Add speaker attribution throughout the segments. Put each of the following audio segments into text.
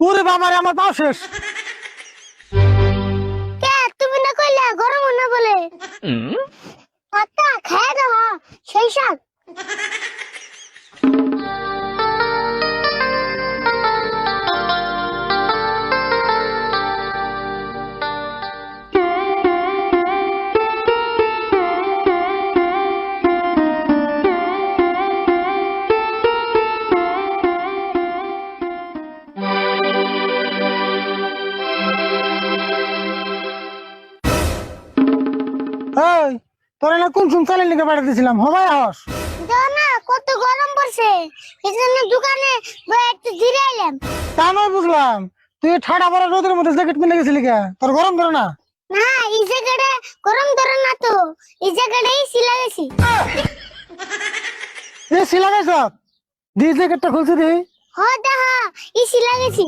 Speaker 1: ওরে বাবারে আমার পাও শেষ।
Speaker 2: কে তুমি না কইলা গরম না বলে? আত্তা খায় দাও হ্যাঁ, সেই শাক।
Speaker 1: তোরা না কোন সুম চালের লিখে পাঠিয়ে দিয়েছিলাম? হবাই হস।
Speaker 2: না কত গরম পড়ছে। এই জন্য দোকানে বই একটু ধীরে এলাম
Speaker 1: তা নয় বুঝলাম। তুই ঠাডা পড়া রোদের মধ্যে জ্যাকেট কিনে গেছিলি কে? তোর গরম ধরে না।
Speaker 2: না এই জায়গাটা গরম ধরে না তো। এই জায়গাটাই সিলা গেছি।
Speaker 1: এ সিলা গেছ? দি জ্যাকেটটা খুলছি দি।
Speaker 2: হ দেখা এই সিলা গেছি।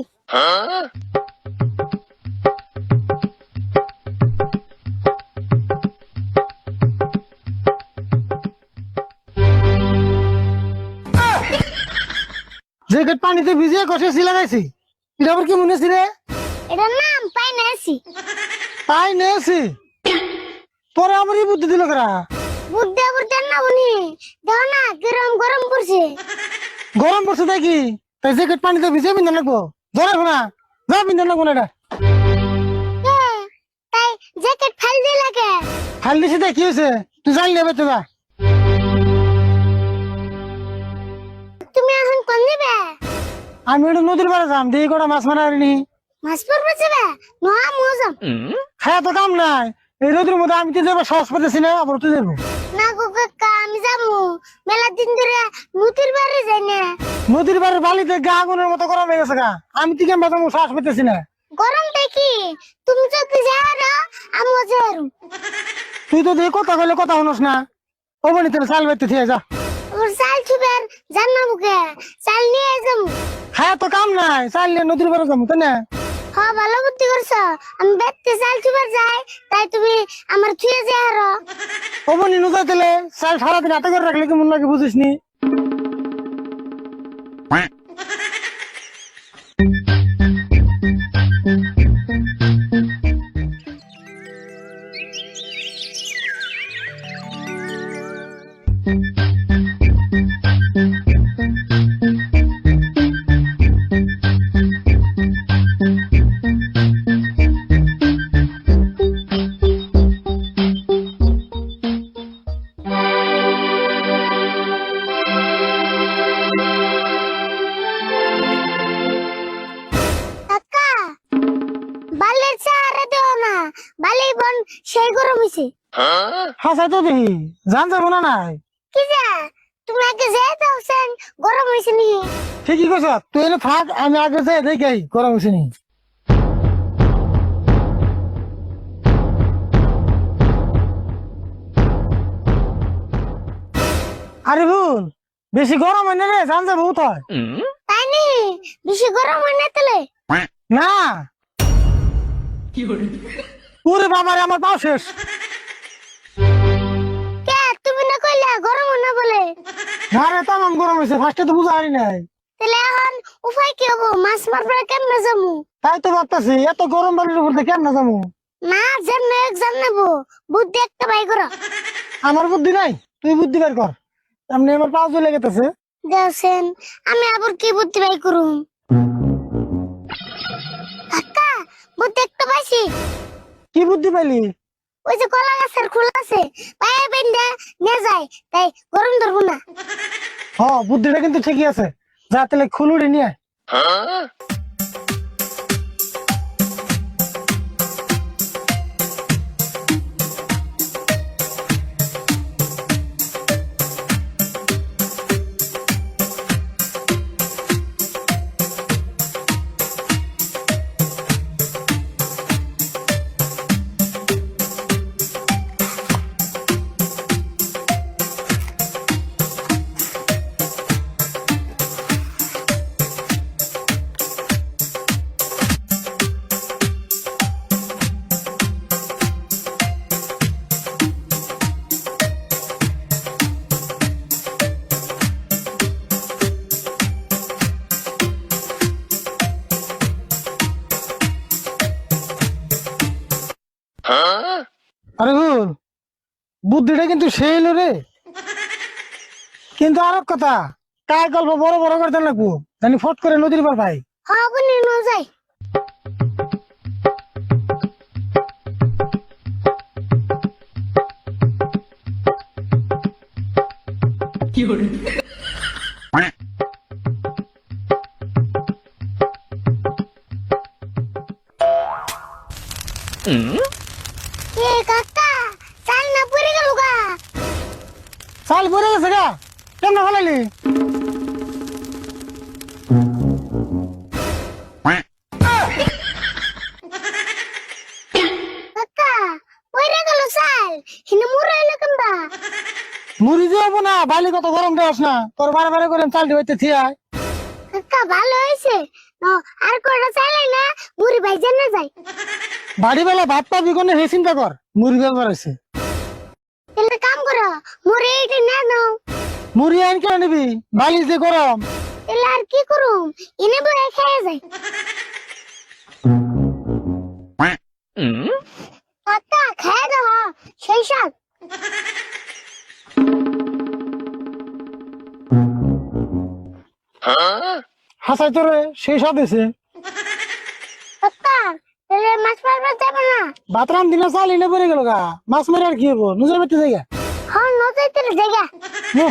Speaker 1: জ্যাকেট পানিতে ভিজিয়ে কষে সিলা গেছি এটা আবার কি মনে রে?
Speaker 2: এটার নাম পাই না
Speaker 1: পাই নেছি পরে আমার এই বুদ্ধি দিল করা?
Speaker 2: বুদ্ধে বুদ্ধে না উনি? দাও না গরম গরম পড়ছে।
Speaker 1: গরম পড়ছে তাই কি? তাই জ্যাকেট পানিতে ভিজিয়ে পিন্ধা লাগবো ধরে শোনা যা পিন্ধা লাগবো না এটা।
Speaker 2: তাই জ্যাকেট ফাল দিয়ে লাগে।
Speaker 1: খাল দিছি তাই কি হয়েছে? তুই জানলি এবার তো যা। আমি এটা নদীর পাড়ে যাম দিয়ে কটা মাছ মারা নি
Speaker 2: মাছ পড়বে মজাম
Speaker 1: খায়া তো কাম নাই। এই মধ্যে আমি তো যাব সাহস পেতেছি না আবার তুই যাব।
Speaker 2: না গো কাকা আমি যাব। মেলা দিন ধরে নদীর বাড়ি যাই না।
Speaker 1: নদীর পাড়ে বালিতে গা আগুনের মতো গরম হয়ে গেছে গা। আমি তো কেমন যাব সাহস পেতেছি না।
Speaker 2: গরমটা কি তুমি যদি যাও আমিও যাই
Speaker 1: তুই তো দিয়ে কথা কইলে কথা শুনোস না। ও বনি তোর চাল থেকে যা।
Speaker 2: ওর চাল ছুবেন চাল নিয়ে যাব।
Speaker 1: খায়া তো কাম নাই। চাল নিয়ে নদীর পাড়ে যাব তাই না?
Speaker 2: হ্যাঁ ভালো বুদ্ধি করছ। আমি বেতে চাল ছুবার যাই তাই তুমি আমার ছুঁয়ে যাই আরও।
Speaker 1: ও বনি নুজা দিলে চাল সারাদিন হাতে করে রাখলে কি মন লাগে বুঝিস নি তো দেখি। জান যাব না নাই।
Speaker 2: কি যা? তুমি আগে যাই দাও সেন গরম হয়েছে নি।
Speaker 1: ঠিকই কইছ তুই এনে থাক আমি আগে যাই দেখি গরম হয়েছে নি। আরে ভুল বেশি গরম হয় না রে জান যাব হয়।
Speaker 2: তাই নি? বেশি গরম হয় না তাহলে?
Speaker 1: না। ওরে বাবারে আমার পাও শেষ।
Speaker 2: কে? তুমি না কইলা গরম না বলে?
Speaker 1: না রে তামাম গরম হয়েছে ফার্স্টে তো বুঝা নাই।
Speaker 2: তাহলে এখন উপায় কি হব? মাছ মারবার কেমনে যাব?
Speaker 1: তাই তো ভাবতেছি এত গরম বাড়ির উপর দিয়ে কেমন
Speaker 2: না যেমন এক্সাম নেব বুদ্ধি একটা বাই করো।
Speaker 1: আমার বুদ্ধি নাই তুই বুদ্ধি বের কর। এমনি আমার পাও চলে গেতেছে।
Speaker 2: দেখছেন আমি আবার কি বুদ্ধি বাই করুম? কাকা বুদ্ধি একটা পাইছি।
Speaker 1: কি বুদ্ধি পাইলি?
Speaker 2: ওই যে কলা গাছের খোলা আছে পায়ে বেঁধে নিয়ে যায় তাই গরম ধরবো না।
Speaker 1: হ বুদ্ধিটা কিন্তু ঠিকই আছে। যা তাহলে খুলুড়ি নিয়ে বুদ্ধিটা কিন্তু সেই এলো রে। কিন্তু আর এক কথা কার গল্প বড় বড় করতে লাগবো জানি ফট করে নদীর পার ভাই।
Speaker 2: ন যাই এ কাকা? চাল
Speaker 1: পরে গেছে গা। কেমন ফেলাইলি মুড়ি যাব না বালি কত গরম দেওয়াস না। তোর বারে বারে করে চাল দিবাইতে থিয়ায়
Speaker 2: কাকা ভালো হয়েছে। ন, আর কটা চালাই না মুড়ি ভাই জানা যায়।
Speaker 1: বাড়ি বেলা ভাত পাবি কোনে হে চিন্তা কর মুড়ি ব্যবহার হয়েছে।
Speaker 2: এটা না নাও।
Speaker 1: মুড়ি আইন কেন নিবি? বালি যে গরম।
Speaker 2: তাহলে আর কি করুম? এনে বয়ে খেয়ে যায় কাকা খেয়ে দাও হ্যাঁ, সেই সাথ
Speaker 1: হাসাই তোরে সেই সব দিছে
Speaker 2: মাছ মারবার যাবে না।
Speaker 1: ভাত রাম দিনে চাল এনে পরে গেল গা। মাছ মারে আর কি হব নিজের জায়গা
Speaker 2: হ্যাঁ নজাইতে জায়গা
Speaker 1: নো